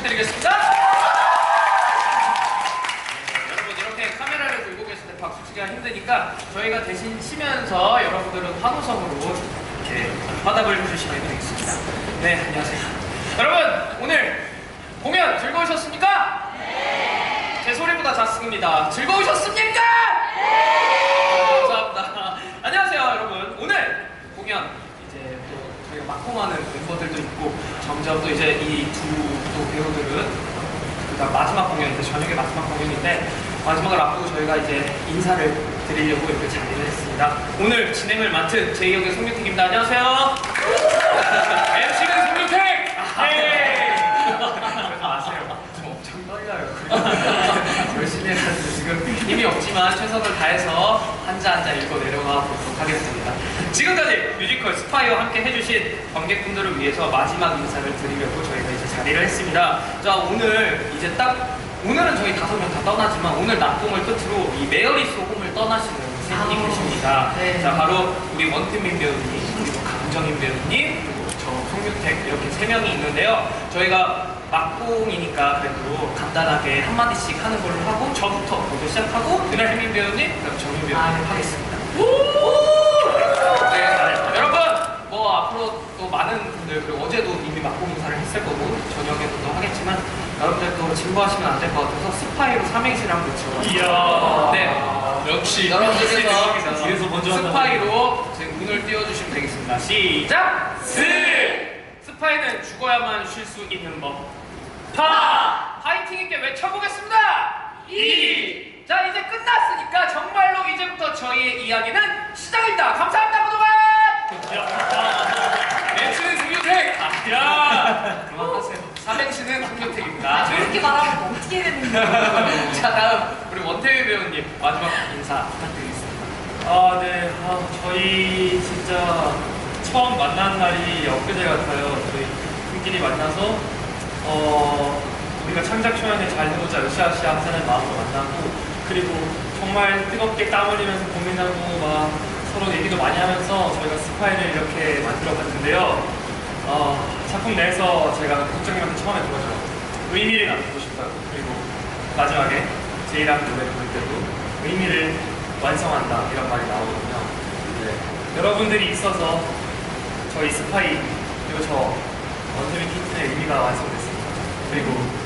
부탁드리겠습니다. 네, 여러분 이렇게 카메라를 들고 계실 때 박수 치기가 힘드니까 저희가 대신 치면서 여러분들은 환호성으로 이렇게 화답을 해주시면 되겠습니다. 네, 안녕하세요. 여러분 오늘 공연 즐거우셨습니까? 네. 제 소리보다 작습니다. 즐거우셨습니까? 네. 감사합니다. 안녕하세요 여러분. 오늘 공연 막공하는 멤버들도 있고 점점 또 이제 이두또 배우들은 그다음 마지막 공연인데 저녁에 마지막 공연인데 마지막을 앞두고 저희가 이제 인사를 드리려고 이렇게 자리를 했습니다. 오늘 진행을 맡은 제2역의 송유택입니다. 안녕하세요. MC는 송유택. 네. 그러지 마세요. 좀 엄청 떨려요. 열심히 해가지고 지금 힘이 없지만 최선을 다해서 한자 한자 읽고 내려가 보도록 하겠습니다. 지금까지 뮤지컬 스파이와 함께 해주신 관객분들을 위해서 마지막 인사를 드리려고 저희가 이제 자리를 했습니다. 자 오늘 이제 딱 오늘은 저희 다섯 명 다 떠나지만 오늘 낙동을 끝으로 이 메어리스 홈을 떠나시는 세 분이 아, 계십니다. 네. 자 바로 우리 원태민 배우님 그리고 강정인 배우님 그리고 저 송유택 이렇게 세 명이 있는데요. 저희가 막공이니까 그래도 간단하게 한 마디씩 하는 걸로 하고 저부터 모두 시작하고 그날 혜민 배우님 네. 하겠습니다. 네, 여러분 뭐 앞으로 또 많은 분들 그리고 어제도 이미 막공 인사를 했을 거고 저녁에도 또 하겠지만 여러분들 또 진부하시면 안 될 것 같아서 스파이로 삼행시를 한번 외쳐요. 이야. 네. 역시 여러분들께서 뒤에서 먼저 스파이로 제 운을 띄워주시면 되겠습니다. 시작! 스! 스파이는 죽어야만 쉴 수 있는 법. 파! 파이팅 있게 외쳐보겠습니다! 이! 자, 이제 끝났으니까 정말로 이제부터 저희의 이야기는 시작입니다. 감사합니다, 구독자! 멘트는 송유택! 야. 그만하세요. 삼행시는 송유택입니다. 아, 저렇게 말하면 어떻게 해야 되는 거야? 자, 다음 우리 원태희 배우님 마지막 인사 부탁드리겠습니다. 아, 네. 아, 저희 진짜 처음 만난 날이 엊그제 같아요. 저희 팀끼리 만나서 어, 우리가 창작 초연에 잘 해보자 으쌰으쌰 하자는 마음으로 만나고 그리고 정말 뜨겁게 땀 흘리면서 고민하고 막 서로 얘기도 많이 하면서 저희가 스파이를 이렇게 만들어 봤는데요. 어, 작품 내에서 제가 국장님한테 처음에 그거죠. 의미를 남기고 싶어요. 그리고 마지막에 제이랑 노래 부를 때도 의미를 완성한다 이런 말이 나오거든요. 네. 여러분들이 있어서 저희 스파이 그리고 저 원태민 키튼의 의미가 완성됐습니다. 그리고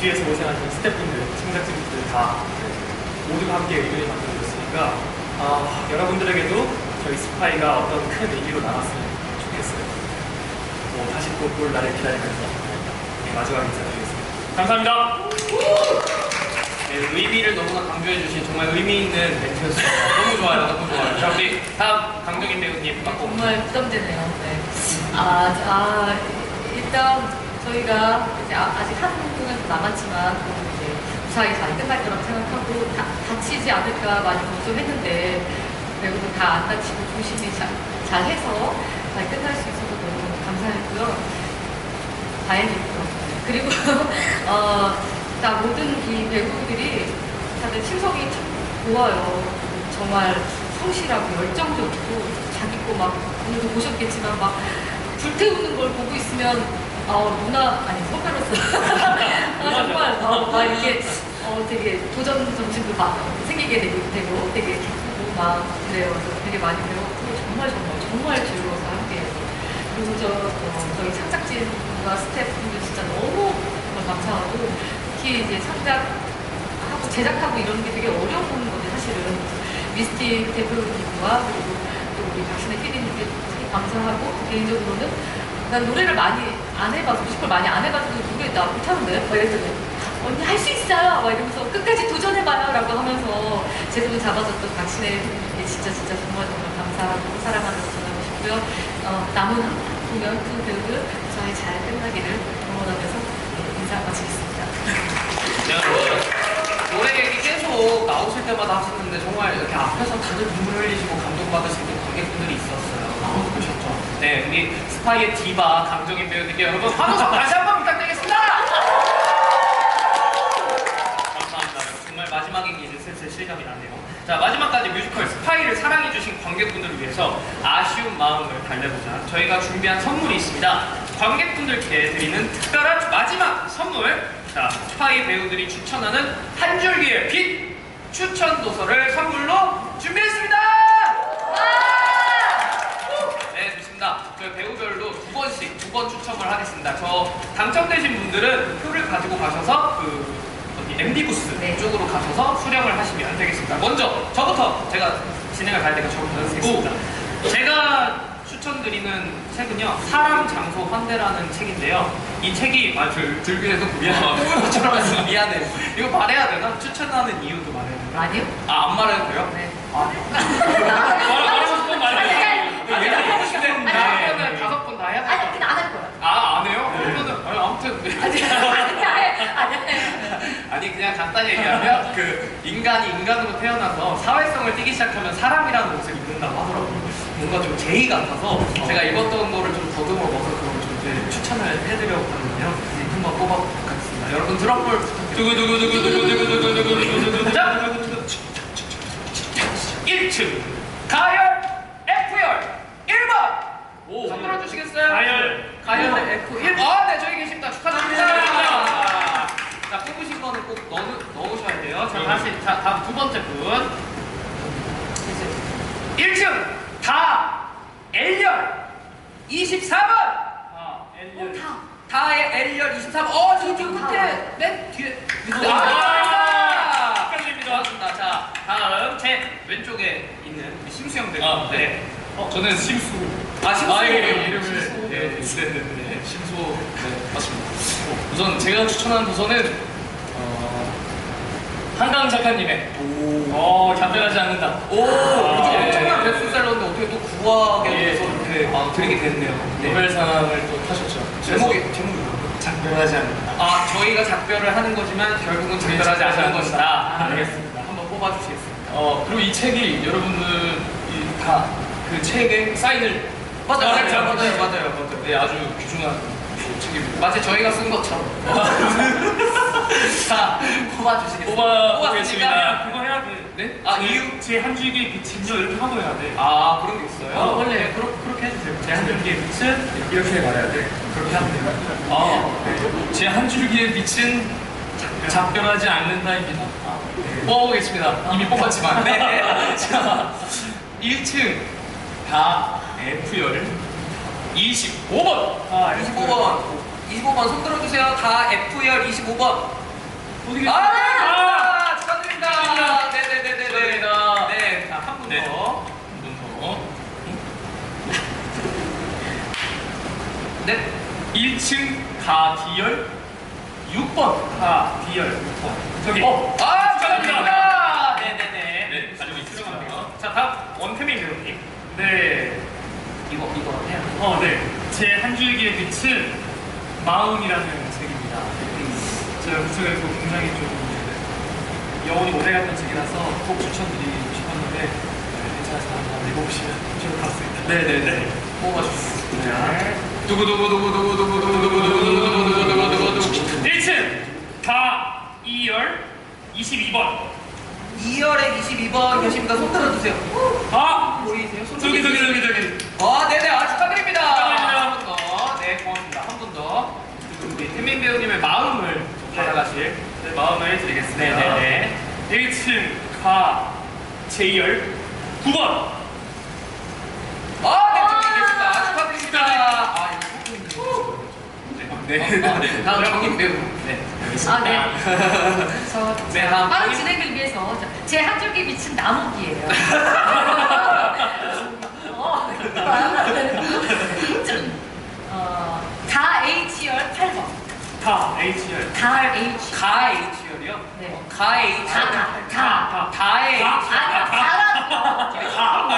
뒤에서 고생하시는 스태프분들, 창작진분들 다 네, 모두가 함께 의미를 만들어줬으니까 아, 여러분들에게도 저희 스파이가 어떤 큰 의미로 남았으면 좋겠어요. 뭐 다시 또 볼 날을 기다리면서 네, 마지막 인사드리겠습니다. 감사합니다. 네, 의미를 너무나 강조해주신 정말 의미 있는 멘트였습니다. 너무 좋아요, 너무 좋아요. 자, 우리 다음 강정인 배우님 맞고 정말 부담되네요. 네. 아, 아, 일단 저희가 이제 아, 아직 한 공연 남았지만 무사히 잘 끝날 거라고 생각하고 다, 다치지 않을까 많이 걱정했는데 배우들 다안 다치고 조심히 잘, 잘 해서 잘 끝날 수 있어서 너무 감사했고요. 다행이고요. 그리고 어, 나 모든 이 배우들이 다들 심성이 참 좋아요. 정말 성실하고 열정적이고 자기 거막 오늘도 보셨겠지만 막 불태우는 걸 보고 있으면 어, 누나 아니 선배로서. 아, 정말 어, 막 이렇게 어, 되게 도전 정신도 막 생기게 되고, 되고 되게 기쁘고 막 그래요. 그래서 되게 많이 배웠고 정말 정말 정말 즐거워서 함께 해서 그리고 저 어, 저희 창작진과 스태프분들 진짜 너무 감사하고 특히 이제 창작하고 제작하고 이런 게 되게 어려운 건데 사실은 미스틱 대표님과 그리고 또 우리 박신혜 PD님께 되게 감사하고 개인적으로는 난 노래를 많이 안 해봐서 뮤지컬 많이 안 해가지고 노래 나 못하는데? 막 이랬더니 언니 할 수 있어요! 막 이러면서 끝까지 도전해봐요! 라고 하면서 제 손을 잡아줬던 PD님께 진짜 진짜 정말 정말 감사하고 사랑하는 전하고 싶고요. 어, 남은 공연 두 배우들 저희 잘 끝나기를 응원하면서 네, 인사 마치겠습니다. 네, 노래 얘기 계속 나오실 때마다 하시는데 정말 이렇게 앞에서 다들 눈물 흘리시고 감동받으시는 관객분들이 있었어요. 아, 그러셨죠? 네, 우리 스파이의 디바 강정인 배우님께 여러분 환호성 다시 한 번 부탁드리겠습니다. 감사합니다. 정말 마지막에 이제 슬슬 실감이 나네요. 자, 마지막까지 뮤지컬 스파이를 사랑해주신 관객분들을 위해서 아쉬운 마음을 달래보자. 저희가 준비한 선물이 있습니다. 관객분들께 드리는 특별한 마지막 선물. 자, 스파이 배우들이 추천하는 한 줄기의 빛 추천 도서를 선물로 준비했습니다. 네, 좋습니다. 저희 배우별로 두 번씩 두 번 추첨을 하겠습니다. 저 당첨되신 분들은 표를 가지고 가셔서 그 어디 MD 부스 네. 쪽으로 가셔서 수령을 하시면 되겠습니다. 먼저 저부터 제가 진행을 가야 되니까 저부터 하겠습니다. 제가 추천드리는 책은요 사람 장소 환대라는 책인데요. 이 책이 아 들, 들고 해서 미안해요. 것처럼 미안해요. 이거 말해야 되나? 추천하는 이유도 말해야 되나? 아니요? 아 안 말해도 돼요? 네. 아, 말하고 말하고 싶은 말이 아니, 아, 얘가 하고 싶은데 아니, 그러면 다섯 번 다 해야 아니, 될것 근데 안 할 거야. 아, 안 해요? 그러면은, 아니, 네. 아니, 그냥 간단히 얘기하면, 그, 인간이 인간으로 태어나서 사회성을 띠기 시작하면 사람이라는 옷을 입는다고 하더라고요. 뭔가 좀 제의 같아서, 제가 입었던 거를 좀 더듬어 먹어서 그걸 좀 이제 추천을 해드려고 하는데요. 한번 뽑아보도록 하겠습니다. 여러분, 드럼볼 부탁드립니다. 자, 1층, 가열, F열, 1번! 오. 손 들어 주시겠어요? 가열. 가열 F1. 아, 네, 저희 계십니다. 축하드립니다. 자, 뽑으신 거는 꼭 넣, 넣으셔야 돼요. 자, 다시, 자, 다음 두 번째 분. 1층, 다, L열, 24번. 아. 다. 다의 L열 23번. 어, 저기 다. 끝에, 맨 뒤에. 아, 아, 축하드립니다. 고맙습니다. 자, 다음 제 왼쪽에 있는 우리 심수 형들. 아, 네. 어, 저는 심수. 아, 심수 아, 예, 예, 이름을. 네, 네, 네, 네, 네. 심수. 네, 맞습니다. 우선 제가 추천한 도서는, 어, 한강 작가님의, 어, 답변하지 않는다. 오, 아, 예. 엄청난 베스트셀러인데 어떻게 또 구하게 예. 돼서 이렇게 아, 드리게 됐네요. 네. 노벨상을 또 타셨죠. 제목이 제목이 뭐예요? 작별하지 않는다. 아, 저희가 작별을 하는 거지만 결국은 작별하지 작별하지 않는. 것이다. 아, 알겠습니다. 한번 뽑아주시겠습니다. 어, 그리고 이 책이 여러분들 다그 책에 사인을 맞아요, 아, 맞아요, 잘 맞아요, 맞아요, 맞아요. 네, 아주 귀중한 그 책입니다. 마치 저희가 쓴 것처럼. 자, 뽑아주시겠습니다. 뽑아? 보겠습니다. 그거 해야 돼. 네? 아, 이유? 제한 줄기의 빛은요 이렇게 하고 해야 돼. 아, 그런 게 있어요? 어, 원래 네, 그렇, 그렇게 해주세요. 제 한 줄기의 빛은 이렇게 말해야 돼. 그렇게 하면 돼요. 아, 제한 줄기의 빛은 작별하지 않는다입니다. 뽑아보겠습니다. 이미 뽑았지만. 네. 자, 1층 다 F열 25번. 아, 25번. 25번 손 들어주세요. 다 F열 25번. 어디 아, 계세요? 축하드립니다. 축하드립니다. 네네네네. 축하드립니다. 네, 자, 한분 네. 더. 한 분 더. 네. 1층 다 D열 6번. 아, D열 6번. 저기. 어, 아, 축하드립니다. 네네네. 네, 가지고 있습니다. 자, 다음 원태민 배우님. 네. 어, 네. 제 한 줄기의 빛은 마음이라는 책입니다. 제가 그 책을 읽고 굉장히 좀 여운이 오래 갔던 책이라서 꼭 추천드리고 싶었는데 네, 괜찮아서 한번 읽어보시면 좋을 것 같습니다. 네네네. 뽑아주셨습니다. 네. 두구두구두구두구두구두구두구두구두구두구두구 1층 다 2열 22번. 2열에 22번 계십니다. 손 들어주세요. 아! 보이세요? 손 저기 저기 들어주세요. 저기 저기. 아, 네네. 아, 축하드립니다. 축하드립니다. 한 분 더. 네, 고맙습니다. 한 분 더. 우리 태민 배우님의 마음을 받아가실. 네, 마음을 드리겠습니다. 네네네. 1층 가 J열 9번. 아, 네, 저기 계십니다. 축하드립니다. 아, 이거 네, 네. 다음 정인 배우. 네. 아, 네. 저 네, 다음 빠른 정인- 진행을 위해서 제한 줄기 빛은 나무기예요. 어, 어, 다 H열 8번. 다 H열. 다 H. 가 H열이요? 가 H. 다, 다, 다. H. 아니야, 다라고. 가.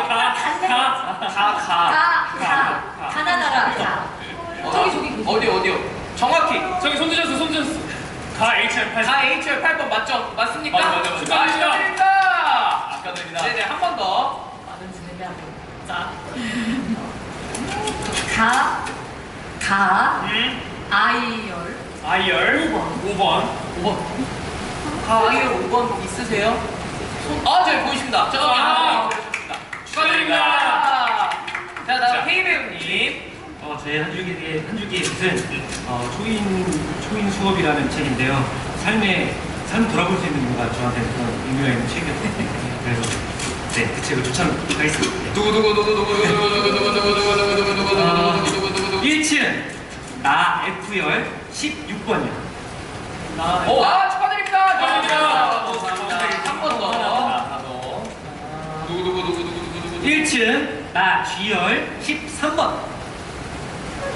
다 가. 다, 다. 다. 저기, 저기. 그 어디 어디요? 정확히 저기 손 드셨어, 손 드셨어. 가 H열 8번. 가 H열 8번 맞죠? 맞습니까? 맞아, 맞아, 맞아. 아, 축하드립니다. 축하드립니다. 네네 한 번 더. 많은 진행이 하고. 자. 가, 가, 음. I열 I열 5번. 5번. 5번. 강의로 5번 있으세요? 아, 저 보이십니다. 저 아. 보이십니다. 축하드립니다. 자, 다음 K배우님. 어, 저의 한 줄기의 한 줄기의 뜻은 어, 초인 초인 수업이라는 책인데요. 삶의 삶 돌아볼 수 있는 이유가 저한테 그런 의미가 있는 책이었거든요. 그래서 네, 그 책을 추천하겠습니다. 누구 누구 누구 누구 누구 누구 누구 누구 누구 누구 누구 누구 누구 아. 누구 누구 누구 누구 1층 나 F열 16번이요. 나 오, 아, G열 13번.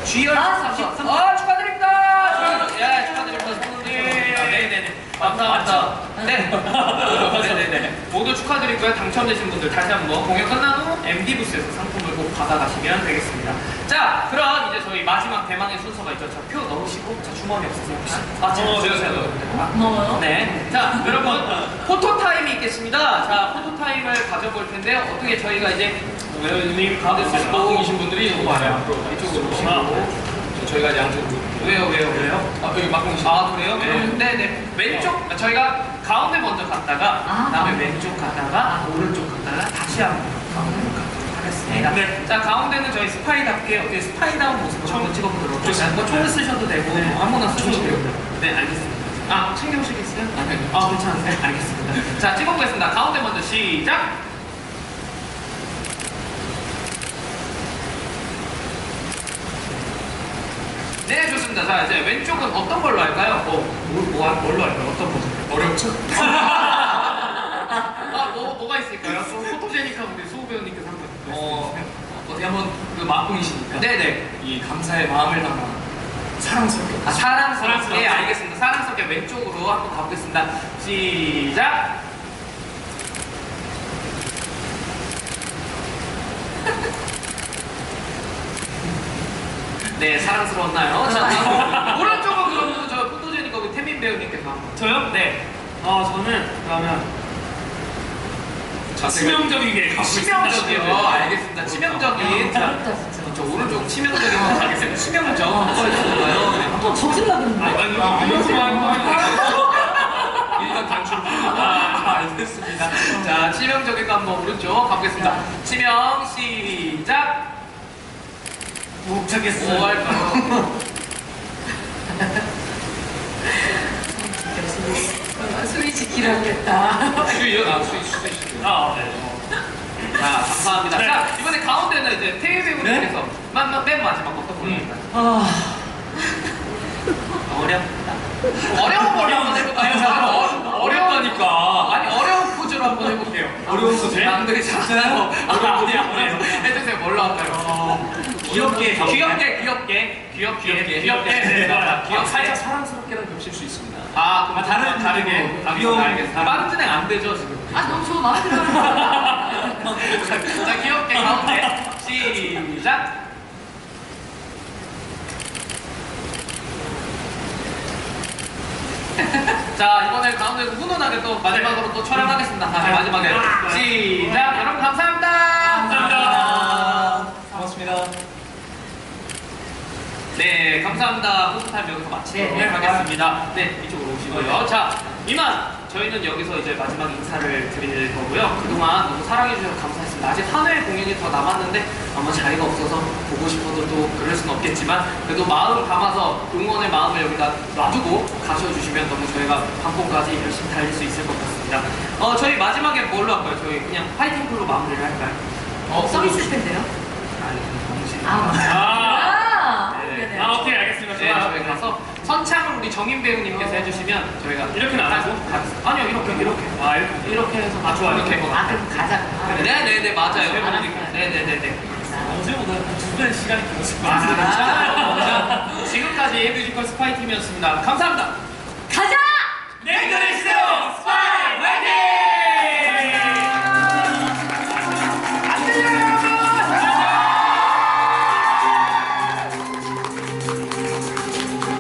G열 아, 13번. 아, 축하드립니다. 예, 축하드립니다. 성훈님. 네네네. 감사합니다. 네. 네네네. 모두 축하드리고요. 당첨되신 분들 다시 한번 공연 끝난 후 MD 부스에서 상품을 꼭 받아가시면 되겠습니다. 자, 그럼 이제 저희 마지막 대망의 순서가 있죠. 자, 표 넣으시고, 자, 주머니 없으세요 혹시? 아, 제가 제가 제가 넣어요. 네. 자, 여러분, 포토 타임이 있겠습니다. 자, 포토 타임을 가져볼 텐데요. 어떻게 저희가 이제 외우님 가운데 막공이신 분들이 이쪽으로 와요. 이쪽으로 오시고. 아, 저희가 양쪽으로 왜요, 왜요, 왜요? 아 여기 막공이신 아, 그래요? 네. 그럼 네네. 왼쪽, 저희가 가운데 먼저 갔다가, 아. 그다음에 왼쪽 갔다가, 오른쪽 갔다가, 다시 한번 가운데 가도록 하겠습니다. 네. 자, 가운데는 저희 스파이답게 어떻게 스파이다운 모습을 한번 찍어보도록 하겠습니다. 뭐 총을 쓰셔도 되고, 네. 뭐 아무나 쓰셔도 총을 되고. 네, 알겠습니다. 아, 챙겨오시겠어요? 아, 네. 아, 괜찮으세요? 알겠습니다. 자, 찍어보겠습니다. 가운데 먼저 시작! 네, 좋습니다. 자, 이제 왼쪽은 어떤 걸로 할까요? 어, 뭐, 뭐, 할- 뭘로 할까요? 어떤 버전? 어렵죠? 아, 뭐, 뭐가 있을까요? 또 포토제닉한 우리 소우 배우님께서 한번 어 어떻게 한번 그 막공이시니까 네네. 이 감사의 마음을 담아 사랑스럽게 아, 사랑스럽게. 사랑스럽게. 예, 알겠습니다. 사랑스럽게 왼쪽으로 한번 가보겠습니다. 시작! 네, 사랑스러웠나요? 자, 오른쪽은 그러면 저 포토제닉 우리 태민 배우님께서 한 번. 저요? 네. 아 저는 그러면 치명적이게 가고 치명적이요. 있습니다. 알겠습니다. 치명적인. 자, 어렵다 진짜. 저 오른쪽 치명적인 거 가겠습니다. 치명적. 네, 한번 또 저질러겠는데? 아니 아니 이거만 일단 단추를 아, 알겠습니다. 자, 치명적인 거 한번 오른쪽 가보겠습니다. 치명 시작. 못 찾겠어요. 뭐 할까요? 수위 지키려겠다. 수위, 아, 수위, 수위, 수위. 아 네. 자, 감사합니다. 네. 자, 이번에 가운데는 이제 태희 배우님께서 맨, 맨- 맨 마지막 어떤 걸로 할까요? 아, 어렵다. 어려운 걸로 한번 해볼까요? 어려운 포즈? 남들이 거. 아, 아니요, 아니요. 해주세요. 뭘로 할까요? 귀엽게 귀엽게, 귀엽게, 귀엽게, 귀엽게. 네, 네, 네. 귀엽게. 살짝 사랑스럽게랑 겹칠 수 있습니다. 아, 그럼 아, 다른 다르게. 아, 귀여운- 알겠습니다. 빠른 진행 안 되죠, 지금. 아 너무 좋아 마음에 들어요. 자, 귀엽게 가운데. 시작. 자, 이번에 가운데 훈훈하게 또 마지막으로 또 촬영하겠습니다. 자, 마지막에. 시작. 여러분, 감사합니다. 감사합니다. 고맙습니다. 네, 감사합니다. 포토타임 여기서 마치도록 네, 네. 하겠습니다. 네, 이쪽으로 오시고요. 자, 이만 저희는 여기서 이제 마지막 인사를 드릴 거고요. 그동안 너무 사랑해주셔서 감사했습니다. 아직 한 회 공연이 더 남았는데 아마 자리가 없어서 보고 싶어도 또 그럴 수는 없겠지만 그래도 마음 담아서 응원의 마음을 여기다 놔두고 가셔주시면 너무 저희가 방송까지 열심히 달릴 수 있을 것 같습니다. 어, 저희 마지막에 뭘로 할까요? 저희 그냥 파이팅 풀로 마무리를 할까요? 어, 써 있을 텐데요. 아니, 정신. 아. 아, 아, 네. 아 오케이 알겠습니다. 네. 저희 가서 선창을 우리 정인 배우님께서 해주시면 저희가 이렇게는 안 하고? 아니요, 이렇게, 이렇게. 아 이렇게. 이렇게 해서 아, 좋아요. 이렇게 해서. 아, 그럼 가자. 아, 네네네, 맞아요. 네네네네. 어제보다 두배 시간이 길었을 것 아, 같아요. 괜찮아요. 자, 지금까지 뮤지컬 스파이팀이었습니다. 감사합니다.